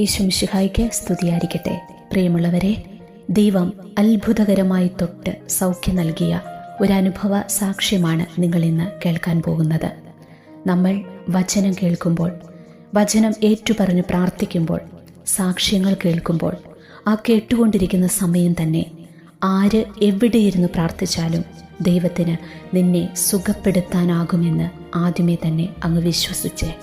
ഈശുമിശിഹായ്ക്ക് സ്തുതിയായിരിക്കട്ടെ. പ്രിയമുള്ളവരെ ദൈവം അത്ഭുതകരമായി തൊട്ട് സൗഖ്യം നൽകിയ ഒരു അനുഭവ സാക്ഷ്യമാണ് നിങ്ങൾ ഇന്ന് കേൾക്കാൻ പോകുന്നത്. നമ്മൾ വചനം കേൾക്കുമ്പോൾ വചനം ഏറ്റുപറഞ്ഞ് പ്രാർത്ഥിക്കുമ്പോൾ സാക്ഷ്യങ്ങൾ കേൾക്കുമ്പോൾ ആ കേട്ടുകൊണ്ടിരിക്കുന്ന സമയം തന്നെ ആര് എവിടെയിരുന്ന് പ്രാർത്ഥിച്ചാലും ദൈവത്തിന് നിന്നെ സുഖപ്പെടുത്താനാകുമെന്ന് ആദ്യമേ തന്നെ അങ്ങ് വിശ്വസിച്ചേ.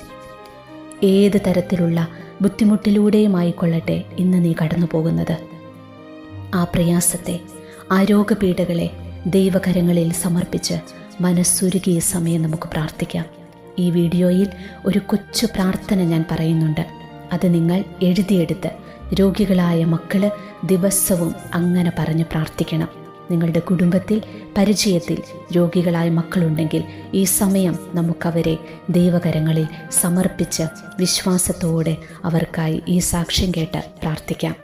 ഏത് തരത്തിലുള്ള ബുദ്ധിമുട്ടിലൂടെയുമായിക്കൊള്ളട്ടെ ഇന്ന് നീ കടന്നു പോകുന്നത് ആ പ്രയാസത്തെ ആ രോഗപീഠകളെ ദൈവകരങ്ങളിൽ സമർപ്പിച്ച് മനസ്സുരുകിയ സമയം നമുക്ക് പ്രാർത്ഥിക്കാം. ഈ വീഡിയോയിൽ ഒരു കൊച്ചു പ്രാർത്ഥന ഞാൻ പറയുന്നുണ്ട്. അത് നിങ്ങൾ എഴുതിയെടുത്ത് രോഗികളായ മക്കൾ ദിവസവും അങ്ങനെ പറഞ്ഞ് പ്രാർത്ഥിക്കണം. നിങ്ങളുടെ കുടുംബത്തിൽ പരിചയത്തിൽ രോഗികളായ മക്കളുണ്ടെങ്കിൽ ഈ സമയം നമുക്കവരെ ദൈവകരങ്ങളിൽ സമർപ്പിച്ച് വിശ്വാസത്തോടെ അവർക്കായി ഈ സാക്ഷ്യം കേട്ട് പ്രാർത്ഥിക്കാം.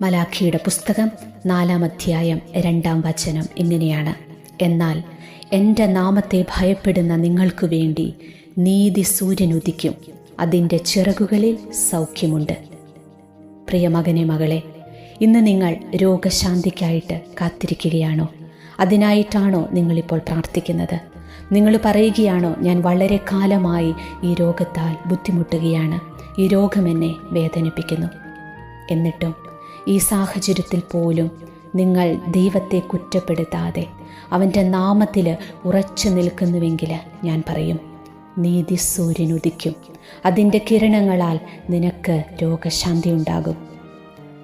മലാഖിയുടെ പുസ്തകം നാലാം അധ്യായം രണ്ടാം വചനം ഇങ്ങനെയാണ്. എന്നാൽ എന്റെ നാമത്തെ ഭയപ്പെടുന്ന നിങ്ങൾക്കു വേണ്ടി നീതി സൂര്യൻ ഉദിക്കും. അതിന്റെ ചിറകുകളിൽ സൗഖ്യമുണ്ട്. പ്രിയ മകനെ മകളെ ഇന്ന് നിങ്ങൾ രോഗശാന്തിക്കായിട്ട് കാത്തിരിക്കുകയാണോ? അതിനായിട്ടാണോ നിങ്ങളിപ്പോൾ പ്രാർത്ഥിക്കുന്നത്? നിങ്ങൾ പറയുകയാണോ ഞാൻ വളരെ കാലമായി ഈ രോഗത്താൽ ബുദ്ധിമുട്ടുകയാണ്. ഈ രോഗം എന്നെ വേദനിപ്പിക്കുന്നു. എന്നിട്ടും ഈ സാഹചര്യത്തിൽ പോലും നിങ്ങൾ ദൈവത്തെ കുറ്റപ്പെടുത്താതെ അവന്റെ നാമത്തിൽ ഉറച്ചു നിൽക്കുന്നുവെങ്കിൽ ഞാൻ പറയും നീതി സൂര്യൻ ഉദിക്കും. അതിന്റെ കിരണങ്ങളാൽ നിനക്ക് രോഗശാന്തി ഉണ്ടാകും.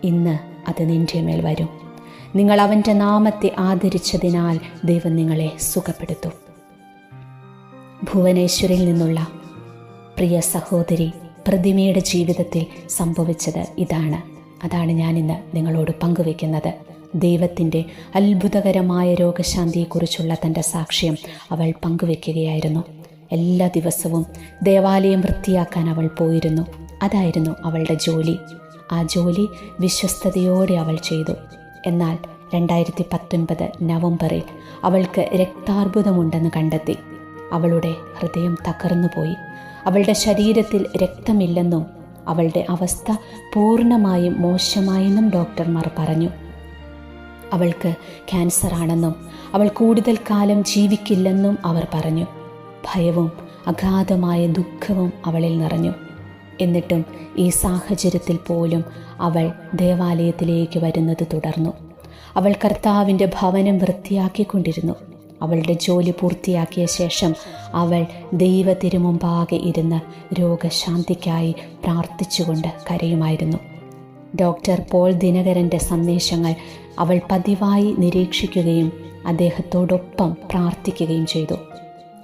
ഇന്ന് അത് നിന്റെ മേൽ വരും. നിങ്ങൾ അവന്റെ നാമത്തെ ആദരിച്ചതിനാൽ ദൈവം നിങ്ങളെ സുഖപ്പെടുത്തും. ഭുവനേശ്വരിൽ നിന്നുള്ള പ്രിയ സഹോദരി പ്രതിമയുടെ ജീവിതത്തിൽ സംഭവിച്ചത് ഇതാണ്. അതാണ് ഞാനിന്ന് നിങ്ങളോട് പങ്കുവെക്കുന്നത് ദൈവത്തിന്റെ അത്ഭുതകരമായ രോഗശാന്തിയെക്കുറിച്ചുള്ള തന്റെ സാക്ഷ്യം അവൾ പങ്കുവെക്കുകയായിരുന്നു എല്ലാ ദിവസവും ദേവാലയം വൃത്തിയാക്കാൻ അവൾ പോയിരുന്നു. അതായിരുന്നു അവളുടെ ജോലി. ആ ജോലി വിശ്വസ്തയോടെ അവൾ ചെയ്തു. എന്നാൽ രണ്ടായിരത്തി പത്തൊൻപത് നവംബറിൽ അവൾക്ക് രക്താർബുദമുണ്ടെന്ന് കണ്ടെത്തി. അവളുടെ ഹൃദയം തകർന്നുപോയി. അവളുടെ ശരീരത്തിൽ രക്തമില്ലെന്നും അവളുടെ അവസ്ഥ പൂർണമായും മോശമായെന്നും ഡോക്ടർമാർ പറഞ്ഞു. അവൾക്ക് ക്യാൻസർ ആണെന്നും അവൾ കൂടുതൽ കാലം ജീവിക്കില്ലെന്നും അവർ പറഞ്ഞു. ഭയവും അഗാധമായ ദുഃഖവും അവളിൽ നിറഞ്ഞു. എന്നിട്ടും ഈ സാഹചര്യത്തിൽ പോലും അവൾ ദേവാലയത്തിലേക്ക് വരുന്നത് തുടർന്നു. അവൾ കർത്താവിന്റെ ഭവനം വൃത്തിയാക്കിക്കൊണ്ടിരുന്നു. അവളുടെ ജോലി പൂർത്തിയാക്കിയ ശേഷം അവൾ ദൈവ തിരുമുമ്പാകെ ഇരുന്ന് രോഗശാന്തിക്കായി പ്രാർത്ഥിച്ചുകൊണ്ട് കരയുമായിരുന്നു. ഡോക്ടർ പോൾ ദിനകരന്റെ സന്ദേശങ്ങൾ അവൾ പതിവായി നിരീക്ഷിക്കുകയും അദ്ദേഹത്തോടൊപ്പം പ്രാർത്ഥിക്കുകയും ചെയ്തു.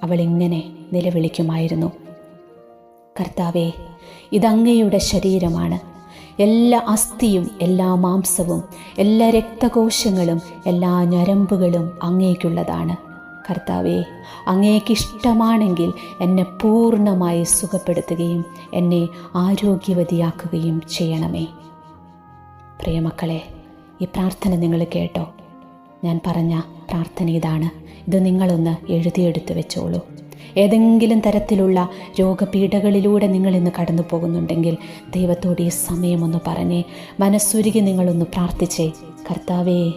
അവൾ ഇങ്ങനെ നിലവിളിക്കുമായിരുന്നു. കർത്താവേ ഇതങ്ങയുടെ ശരീരമാണ്. എല്ലാ അസ്ഥിയും എല്ലാ മാംസവും എല്ലാ രക്തകോശങ്ങളും എല്ലാ ഞരമ്പുകളും അങ്ങേക്കുള്ളതാണ്. കർത്താവെ അങ്ങേക്കിഷ്ടമാണെങ്കിൽ എന്നെ പൂർണമായി സുഖപ്പെടുത്തുകയും എന്നെ ആരോഗ്യവതിയാക്കുകയും ചെയ്യണമേ. പ്രിയമക്കളെ ഈ പ്രാർത്ഥന നിങ്ങൾ കേട്ടോ. ഞാൻ പറഞ്ഞ പ്രാർത്ഥന ഇതാണ്. ഇത് നിങ്ങളൊന്ന് എഴുതിയെടുത്ത് വെച്ചോളൂ. ഏതെങ്കിലും തരത്തിലുള്ള രോഗപീഠകളിലൂടെ നിങ്ങൾ ഇന്ന് കടന്നു പോകുന്നുണ്ടെങ്കിൽ ദൈവത്തോട് ഈ സമയമൊന്ന് പറഞ്ഞേ. മനസ്സുരുകി നിങ്ങളൊന്ന് പ്രാർത്ഥിച്ചേ. കർത്താവേ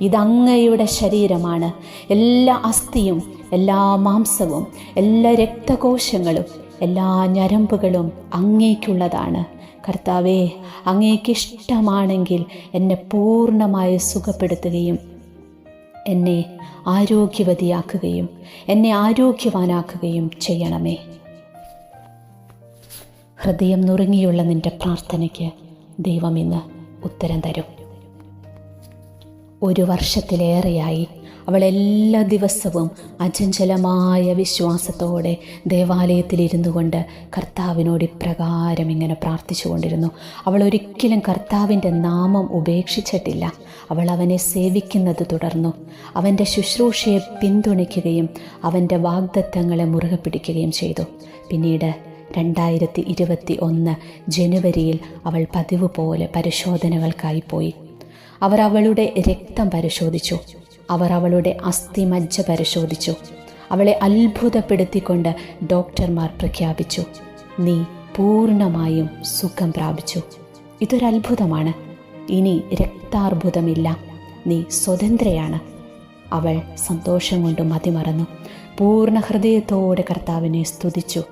ഇതങ്ങയുടെ ശരീരമാണ്. എല്ലാ അസ്ഥിയും എല്ലാ മാംസവും എല്ലാ രക്തകോശങ്ങളും എല്ലാ ഞരമ്പുകളും അങ്ങേക്കുള്ളതാണ്. കർത്താവേ അങ്ങേക്കിഷ്ടമാണെങ്കിൽ എന്നെ പൂർണമായി സുഖപ്പെടുത്തുകയും എന്നെ ആരോഗ്യവതിയാക്കുകയും എന്നെ ആരോഗ്യവാനാക്കുകയും ചെയ്യണമേ. ഹൃദയം നുറുങ്ങിയുള്ള നിന്റെ പ്രാർത്ഥനയ്ക്ക് ദൈവം ഇന്ന് ഉത്തരം തരും. ഒരു വർഷത്തിലേറെയായി അവൾ എല്ലാ ദിവസവും അചഞ്ചലമായ വിശ്വാസത്തോടെ ദേവാലയത്തിലിരുന്നു കൊണ്ട് കർത്താവിനോട് ഇപ്രകാരം ഇങ്ങനെ പ്രാർത്ഥിച്ചുകൊണ്ടിരുന്നു. അവൾ ഒരിക്കലും കർത്താവിന്റെ നാമം ഉപേക്ഷിച്ചിട്ടില്ല. അവൾ അവനെ സേവിക്കുന്നത് തുടർന്നു. അവന്റെ ശുശ്രൂഷയെ പിന്തുണയ്ക്കുകയും അവന്റെ വാഗ്ദത്തങ്ങളെ മുറുകെ പിടിക്കുകയും ചെയ്തു. പിന്നീട് രണ്ടായിരത്തി ഇരുപത്തി ഒന്ന് ജനുവരിയിൽ അവൾ പതിവ് പോലെ പരിശോധനകൾക്കായി പോയി. അവർ അവളുടെ രക്തം പരിശോധിച്ചു. അവർ അവളുടെ അസ്ഥിമജ്ജ പരിശോധിച്ചു. അവളെ അത്ഭുതപ്പെടുത്തിക്കൊണ്ട് ഡോക്ടർമാർ പ്രഖ്യാപിച്ചു. നീ പൂർണമായും സുഖം പ്രാപിച്ചു. ഇതൊരത്ഭുതമാണ്. ഇനി രക്താർബുദമില്ല. നീ സ്വതന്ത്രയാണ്. അവൾ സന്തോഷം കൊണ്ട് മതിമറന്നു. പൂർണ ഹൃദയത്തോടെ കർത്താവിനെ സ്തുതിച്ചു.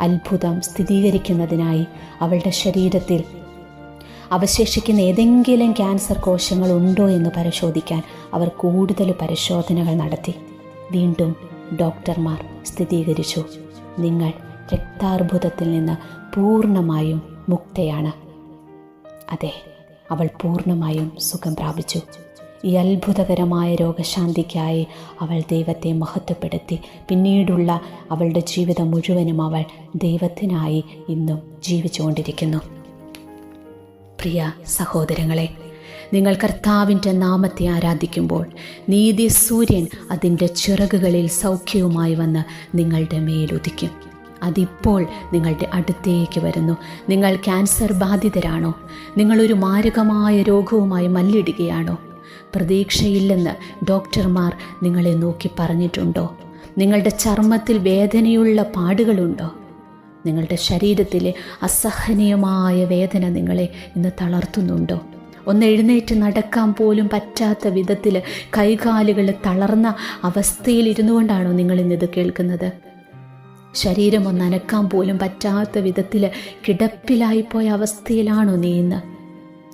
അത്ഭുതം സ്ഥിരീകരിക്കുന്നതിനായി അവളുടെ ശരീരത്തിൽ അവശേഷിക്കുന്ന ഏതെങ്കിലും ക്യാൻസർ കോശങ്ങൾ ഉണ്ടോ എന്ന് പരിശോധിക്കാൻ അവർ കൂടുതൽ പരിശോധനകൾ നടത്തി. വീണ്ടും ഡോക്ടർമാർ സ്ഥിരീകരിച്ചു. നിങ്ങൾ രക്താർബുദത്തിൽ നിന്ന് പൂർണമായും മുക്തയാണ്. അതെ അവൾ പൂർണമായും സുഖം പ്രാപിച്ചു. ഈ അത്ഭുതകരമായ രോഗശാന്തിക്കായി അവൾ ദൈവത്തെ മഹത്വപ്പെടുത്തി. പിന്നീടുള്ള അവളുടെ ജീവിതം മുഴുവനും അവൾ ദൈവത്തിനായി ഇന്നും ജീവിച്ചുകൊണ്ടിരിക്കുന്നു. പ്രിയ സഹോദരങ്ങളെ നിങ്ങൾ കർത്താവിന്റെ നാമത്തെ ആരാധിക്കുമ്പോൾ നീതി സൂര്യൻ അതിന്റെ ചിറകുകളിൽ സൗഖ്യവുമായി വന്ന് നിങ്ങളുടെ മേലുദിക്കും അതിപ്പോൾ നിങ്ങളുടെ അടുത്തേക്ക് വരുന്നു. നിങ്ങൾ ക്യാൻസർ ബാധിതരാണോ? നിങ്ങളൊരു മാരകമായ രോഗവുമായി മല്ലിടുകയാണോ? പ്രതീക്ഷയില്ലെന്ന് ഡോക്ടർമാർ നിങ്ങളെ നോക്കി പറഞ്ഞിട്ടുണ്ടോ? നിങ്ങളുടെ ചർമ്മത്തിൽ വേദനയുള്ള പാടുകളുണ്ടോ? നിങ്ങളുടെ ശരീരത്തിലെ അസഹനീയമായ വേദന നിങ്ങളെ ഇന്ന് തളർത്തുന്നുണ്ടോ? ഒന്ന് എഴുന്നേറ്റ് നടക്കാൻ പോലും പറ്റാത്ത വിധത്തിൽ കൈകാലുകൾ തളർന്ന അവസ്ഥയിൽ ഇരുന്നു കൊണ്ടാണോ നിങ്ങൾ ഇന്നിത് കേൾക്കുന്നത്? ശരീരം ഒന്ന് അനക്കാൻ പോലും പറ്റാത്ത വിധത്തിൽ കിടപ്പിലായിപ്പോയ അവസ്ഥയിലാണോ നീ ഇന്ന്?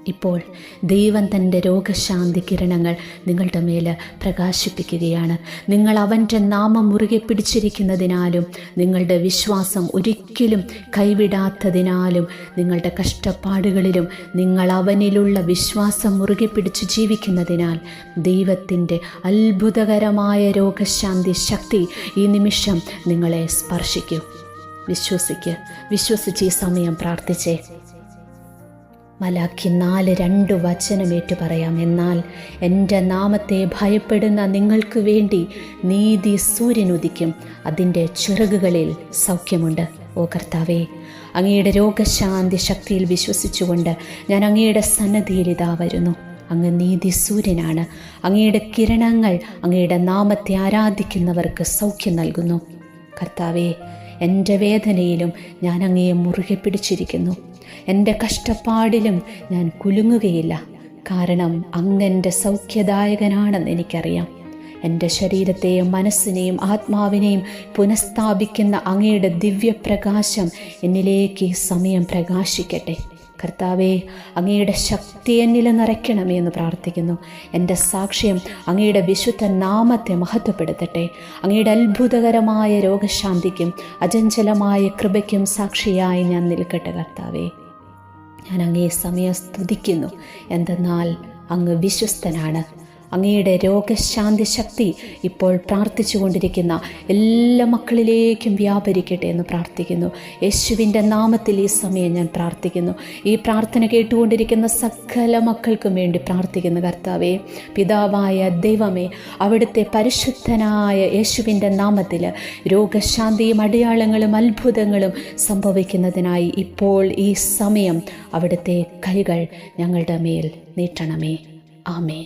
ഇപ്പോൾ ദൈവം തന്റെ രോഗശാന്തി കിരണങ്ങൾ നിങ്ങളുടെ മേൽ പ്രകാശിപ്പിക്കുകയാണ്. നിങ്ങൾ അവന്റെ നാമം മുറുകെ പിടിച്ചിരിക്കുന്നതിനാലും നിങ്ങളുടെ വിശ്വാസം ഒരിക്കലും കൈവിടാത്തതിനാലും നിങ്ങളുടെ കഷ്ടപ്പാടുകളിലും നിങ്ങൾ അവനിലുള്ള വിശ്വാസം മുറുകെ പിടിച്ച് ജീവിക്കുന്നതിനാൽ ദൈവത്തിന്റെ അത്ഭുതകരമായ രോഗശാന്തി ശക്തി ഈ നിമിഷം നിങ്ങളെ സ്പർശിക്കും. വിശ്വസിക്ക്. വിശ്വസിച്ച് ഈ സമയം പ്രാർത്ഥിച്ചേ. മലാഖി നാല് രണ്ട് വചനമേറ്റു പറയാം എന്നാൽ എന്റെ നാമത്തെ ഭയപ്പെടുന്ന നിങ്ങൾക്ക് വേണ്ടി നീതി സൂര്യൻ ഉദിക്കും. അതിന്റെ ചിറകുകളിൽ സൗഖ്യമുണ്ട്. ഓ കർത്താവേ അങ്ങയുടെ രോഗശാന്തി ശക്തിയിൽ വിശ്വസിച്ചുകൊണ്ട് ഞാൻ അങ്ങയുടെ സന്നദ്ധിയിൽ ഇതാ വരുന്നു. അങ്ങ് നീതി സൂര്യനാണ്. അങ്ങയുടെ കിരണങ്ങൾ അങ്ങയുടെ നാമത്തെ ആരാധിക്കുന്നവർക്ക് സൗഖ്യം നൽകുന്നു. കർത്താവേ എന്റെ വേദനയിലും ഞാൻ അങ്ങയെ മുറുകെ പിടിച്ചിരിക്കുന്നു. എന്റെ കഷ്ടപ്പാടിലും ഞാൻ കുലുങ്ങുകയില്ല. കാരണം അങ്ങന്റെ സൗഖ്യദായകനാണെന്ന് എനിക്കറിയാം. എന്റെ ശരീരത്തെയും മനസ്സിനെയും ആത്മാവിനെയും പുനഃസ്ഥാപിക്കുന്ന അങ്ങയുടെ ദിവ്യപ്രകാശം എന്നിലേക്ക് സമയം പ്രകാശിക്കട്ടെ. കർത്താവേ അങ്ങയുടെ ശക്തി എന്നിൽ നിറയ്ക്കണമേ എന്ന് പ്രാർത്ഥിക്കുന്നു. എന്റെ സാക്ഷ്യം അങ്ങയുടെ വിശുദ്ധ നാമത്തെ മഹത്വപ്പെടുത്തട്ടെ. അങ്ങയുടെ അത്ഭുതകരമായ രോഗശാന്തിക്കും അജഞ്ചലമായ കൃപയ്ക്കും സാക്ഷിയായി ഞാൻ നിൽക്കട്ടെ കർത്താവേ. ഞാൻ അങ്ങേ സമയം സ്തുതിക്കുന്നു. എന്തെന്നാൽ അങ്ങ് വിശ്വസ്തനാണ്. അങ്ങയുടെ രോഗശാന്തി ശക്തി ഇപ്പോൾ പ്രാർത്ഥിച്ചു കൊണ്ടിരിക്കുന്ന എല്ലാ മക്കളിലേക്കും വ്യാപരിക്കട്ടെ എന്ന് പ്രാർത്ഥിക്കുന്നു. യേശുവിന്റെ നാമത്തിൽ ഈ സമയം ഞാൻ പ്രാർത്ഥിക്കുന്നു. ഈ പ്രാർത്ഥന കേട്ടുകൊണ്ടിരിക്കുന്ന സകല മക്കൾക്കും വേണ്ടി പ്രാർത്ഥിക്കുന്നു കർത്താവേ. പിതാവായ ദൈവമേ അവിടുത്തെ പരിശുദ്ധനായ യേശുവിന്റെ നാമത്തിൽ രോഗശാന്തിയും അടയാളങ്ങളും അത്ഭുതങ്ങളും സംഭവിക്കുന്നതിനായി ഇപ്പോൾ ഈ സമയം അവിടുത്തെ കൈകൾ ഞങ്ങളുടെ മേൽ നീട്ടണമേ. ആമേ